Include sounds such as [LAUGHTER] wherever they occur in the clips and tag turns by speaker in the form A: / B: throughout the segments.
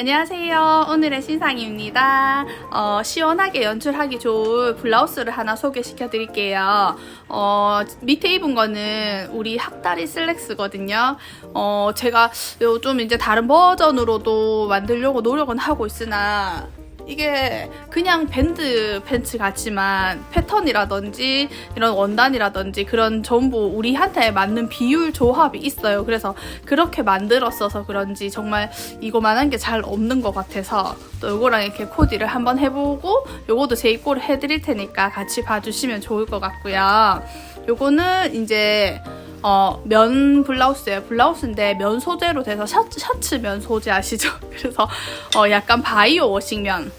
A: 안녕하세요. 오늘의 신상입니다. 어, 시원하게 연출하기 좋은 블라우스를 하나 소개시켜 드릴게요. 어, 밑에 입은 거는 우리 학다리 슬랙스거든요. 어, 제가 요좀 이제 다른 버전으로도 만들려고 노력은 하고 있으나 이게 그냥 밴드 팬츠 같지만 패턴이라든지 이런 원단이라든지 그런 전부 우리한테 맞는 비율 조합이 있어요. 그래서 그렇게 만들었어서 그런지 정말 이거만한 게 잘 없는 것 같아서 또 이거랑 이렇게 코디를 한번 해보고 요것도 제 입고를 해드릴 테니까 같이 봐주시면 좋을 것 같고요. 요거는 이제 어, 면 블라우스예요. 블라우스인데 면 소재로 돼서 셔츠, 셔츠 면 소재 아시죠? [LAUGHS] 그래서 어, 약간 바이오 워싱면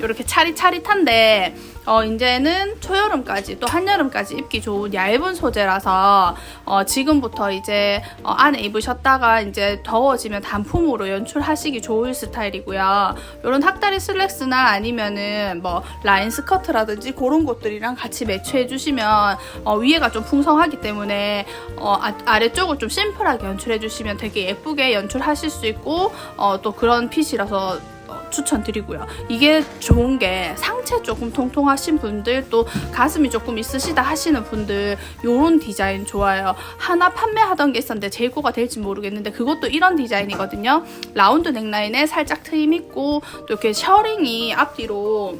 A: 이렇게 차릿차릿한데 어, 이제는 초여름까지 또 한여름까지 입기 좋은 얇은 소재라서 어, 지금부터 이제 어, 안에 입으셨다가 이제 더워지면 단품으로 연출하시기 좋을 스타일이고요. 이런 학다리 슬랙스나 아니면은 뭐 라인 스커트라든지 그런 것들이랑 같이 매치해 주시면 어, 위에가 좀 풍성하기 때문에 어, 아, 아래쪽을 좀 심플하게 연출해 주시면 되게 예쁘게 연출하실 수 있고 어, 또 그런 핏이라서 어, 추천드리고요. 이게 좋은 게 상체 조금 통통하신 분들 또 가슴이 조금 있으시다 하시는 분들 요런 디자인 좋아요. 하나 판매하던 게 있었는데 재고가 될지 모르겠는데 그것도 이런 디자인이거든요. 라운드 넥라인에 살짝 트임 있고 또 이렇게 셔링이 앞뒤로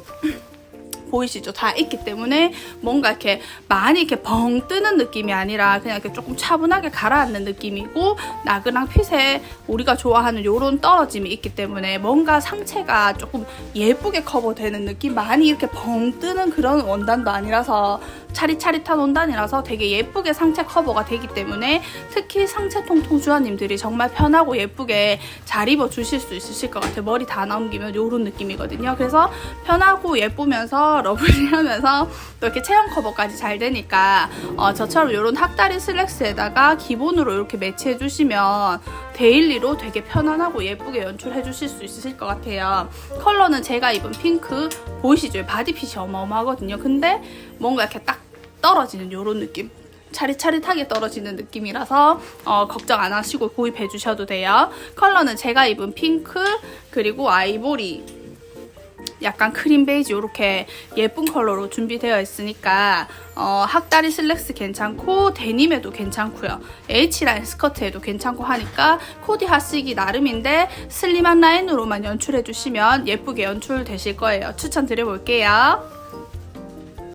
A: 보이시죠? 다 있기 때문에 뭔가 이렇게 많이 이렇게 벙 뜨는 느낌이 아니라 그냥 이렇게 조금 차분하게 가라앉는 느낌이고 나그랑 핏에 우리가 좋아하는 요런 떨어짐이 있기 때문에 뭔가 상체가 조금 예쁘게 커버되는 느낌 많이 이렇게 벙 뜨는 그런 원단도 아니라서 차릿차릿한 원단이라서 되게 예쁘게 상체 커버가 되기 때문에 특히 상체 통통 주아님들이 정말 편하고 예쁘게 잘 입어 주실 수 있으실 것 같아요. 머리 다 넘기면 요런 느낌이거든요. 그래서 편하고 예쁘면서 러블리하면서 [LAUGHS] 또 이렇게 체형 커버까지 잘 되니까 어, 저처럼 요런 학다리 슬랙스에다가 기본으로 이렇게 매치해 주시면 데일리로 되게 편안하고 예쁘게 연출해 주실 수 있으실 것 같아요. 컬러는 제가 입은 핑크 보이시죠? 바디핏이 어마어마하거든요. 근데 뭔가 이렇게 딱 떨어지는 요런 느낌. 차릿차릿하게 떨어지는 느낌이라서 어, 걱정 안 하시고 구입해 주셔도 돼요. 컬러는 제가 입은 핑크 그리고 아이보리 약간 크림 베이지 이렇게 예쁜 컬러로 준비되어 있으니까 어, 학다리 슬랙스 괜찮고 데님에도 괜찮고요. H라인 스커트에도 괜찮고 하니까 코디 하시기 나름인데 슬림한 라인으로만 연출해 주시면 예쁘게 연출되실 거예요. 추천드려 볼게요.